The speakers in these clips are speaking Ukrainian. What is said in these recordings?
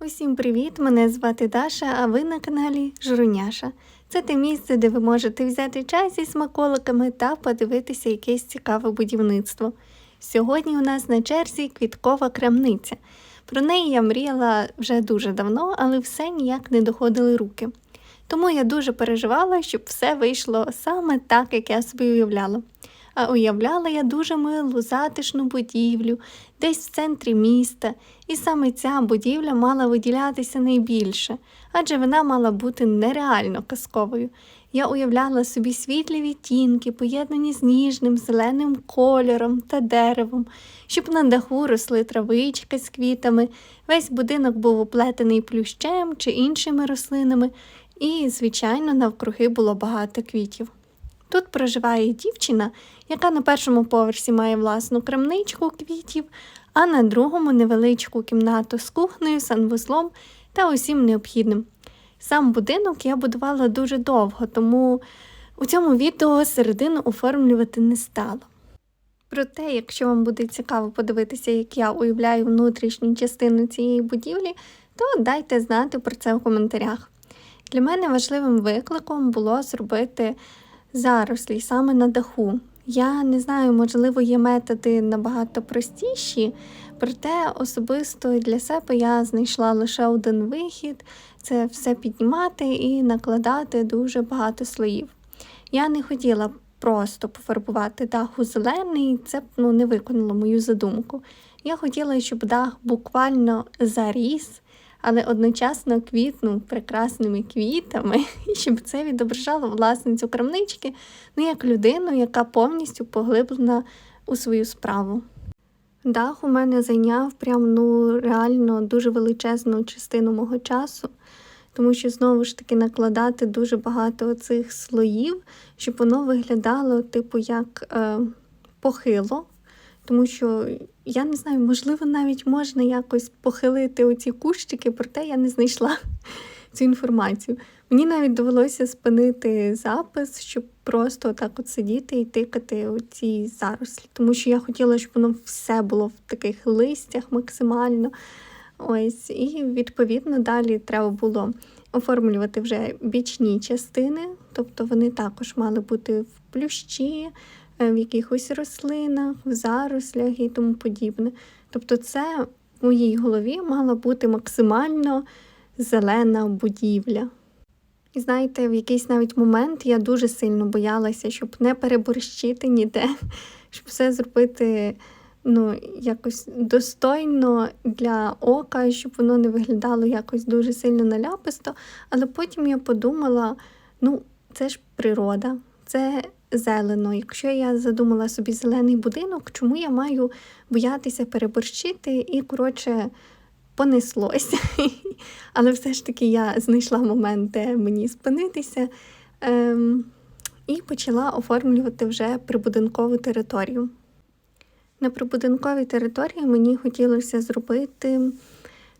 Усім привіт! Мене звати Даша, а ви на каналі Журуняша. Це те місце, де ви можете взяти чай зі смаколиками та подивитися якесь цікаве будівництво. Сьогодні у нас на черзі квіткова крамниця. Про неї я мріяла вже дуже давно, але все ніяк не доходили руки. Тому я дуже переживала, щоб все вийшло саме так, як я собі уявляла. А уявляла я дуже милу, затишну будівлю, десь в центрі міста, і саме ця будівля мала виділятися найбільше, адже вона мала бути нереально казковою. Я уявляла собі світлі відтінки, поєднані з ніжним зеленим кольором та деревом, щоб на даху росли травичка з квітами, весь будинок був оплетений плющем чи іншими рослинами, і, звичайно, навкруги було багато квітів. Тут проживає дівчина, яка на першому поверсі має власну крамничку квітів, а на другому невеличку кімнату з кухнею, санвузлом та усім необхідним. Сам будинок я будувала дуже довго, тому у цьому відео середину оформлювати не стала. Проте, якщо вам буде цікаво подивитися, як я уявляю внутрішню частину цієї будівлі, то дайте знати про це в коментарях. Для мене важливим викликом було зробити зарослі саме на даху. Я не знаю, можливо, є методи набагато простіші, проте особисто для себе я знайшла лише один вихід це все піднімати і накладати дуже багато слоїв. Я не хотіла просто пофарбувати дах у зелений, це ну, не виконало мою задумку. Я хотіла, щоб дах буквально заріс але одночасно квітнув прекрасними квітами, і щоб це відображало власницю крамнички, ну як людину, яка повністю поглиблена у свою справу. Дах у мене зайняв прям ну реально дуже величезну частину мого часу, тому що знову ж таки накладати дуже багато цих слоїв, щоб воно виглядало, типу, як е, похило. Тому що я не знаю, можливо, навіть можна якось похилити оці кущики, проте я не знайшла цю інформацію. Мені навіть довелося спинити запис, щоб просто так от сидіти і тикати у ці зарослі, тому що я хотіла, щоб воно все було в таких листях максимально. Ось, І відповідно далі треба було оформлювати вже бічні частини, тобто вони також мали бути в плющі. Е, в якихось рослинах, в зарослях і тому подібне. Тобто, це в моїй голові мала бути максимально зелена будівля. І знаєте, в якийсь навіть момент я дуже сильно боялася, щоб не переборщити ніде, щоб все зробити ну, якось достойно для ока, щоб воно не виглядало якось дуже сильно наляписто. Але потім я подумала: ну, це ж природа, це зелено. Якщо я задумала собі зелений будинок, чому я маю боятися переборщити і, коротше, понеслося. Але все ж таки я знайшла момент, де мені спинитися. Ем, і почала оформлювати вже прибудинкову територію. На прибудинковій території мені хотілося зробити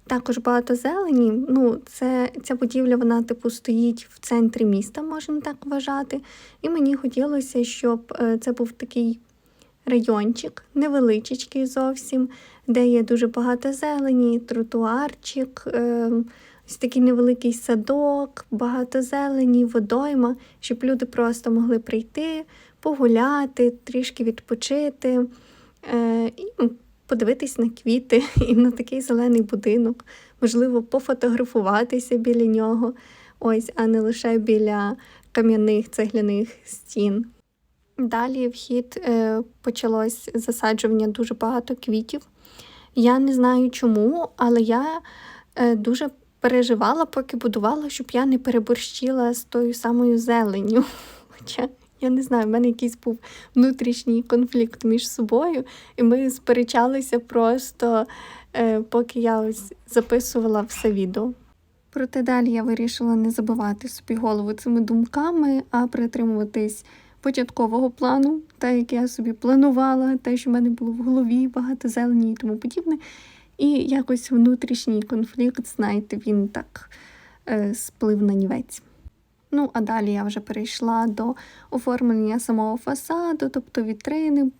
також багато зелені. Ну, це, Ця будівля вона типу стоїть в центрі міста, можна так вважати. І мені хотілося, щоб е, це був такий райончик, невеличкий зовсім, де є дуже багато зелені, тротуарчик, е, ось такий невеликий садок, багато зелені, водойма, щоб люди просто могли прийти, погуляти, трішки відпочити. Е, подивитись на квіти і на такий зелений будинок, можливо, пофотографуватися біля нього, ось, а не лише біля кам'яних цегляних стін. Далі вхід е, почалось засаджування дуже багато квітів. Я не знаю чому, але я е, дуже переживала, поки будувала, щоб я не переборщила з тою самою зеленню. Хоча я не знаю, в мене якийсь був внутрішній конфлікт між собою, і ми сперечалися просто, е, поки я ось записувала все відео. Проте далі я вирішила не забивати собі голову цими думками, а притримуватись початкового плану, те, як я собі планувала, те, що в мене було в голові, багато зелені і тому подібне. І якось внутрішній конфлікт, знаєте, він так е, сплив на нівець. Ну, а далі я вже перейшла до оформлення самого фасаду, тобто вітрини.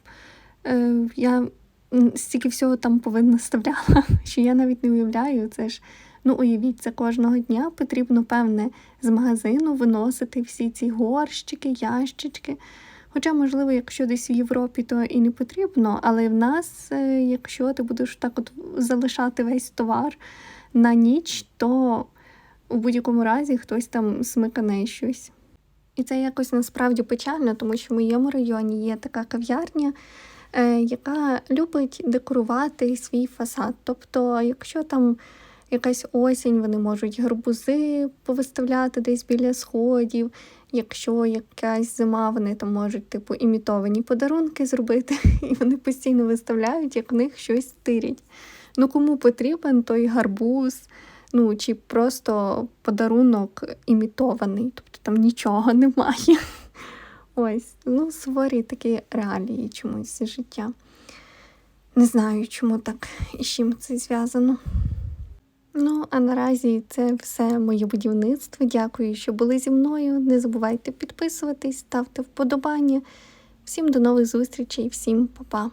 Е, Я стільки всього там повинна ставляла, що я навіть не уявляю. Це ж, ну уявіть, це кожного дня потрібно, певне, з магазину виносити всі ці горщики, ящички. Хоча, можливо, якщо десь в Європі, то і не потрібно, але в нас, е, якщо ти будеш так от залишати весь товар на ніч, то у будь-якому разі хтось там смикане щось. І це якось насправді печально, тому що в моєму районі є така кав'ярня, е, яка любить декорувати свій фасад. Тобто, якщо там якась осінь, вони можуть гарбузи повиставляти десь біля сходів. Якщо якась зима, вони там можуть типу імітовані подарунки зробити, і вони постійно виставляють, як в них щось стирять. Ну кому потрібен той гарбуз, ну чи просто подарунок імітований, тобто там нічого немає. Ось, ну, суворі такі реалії чомусь життя. Не знаю, чому так і з чим це зв'язано. Ну, а наразі це все моє будівництво. Дякую, що були зі мною. Не забувайте підписуватись, ставте вподобання. Всім до нових зустрічей, всім па-па.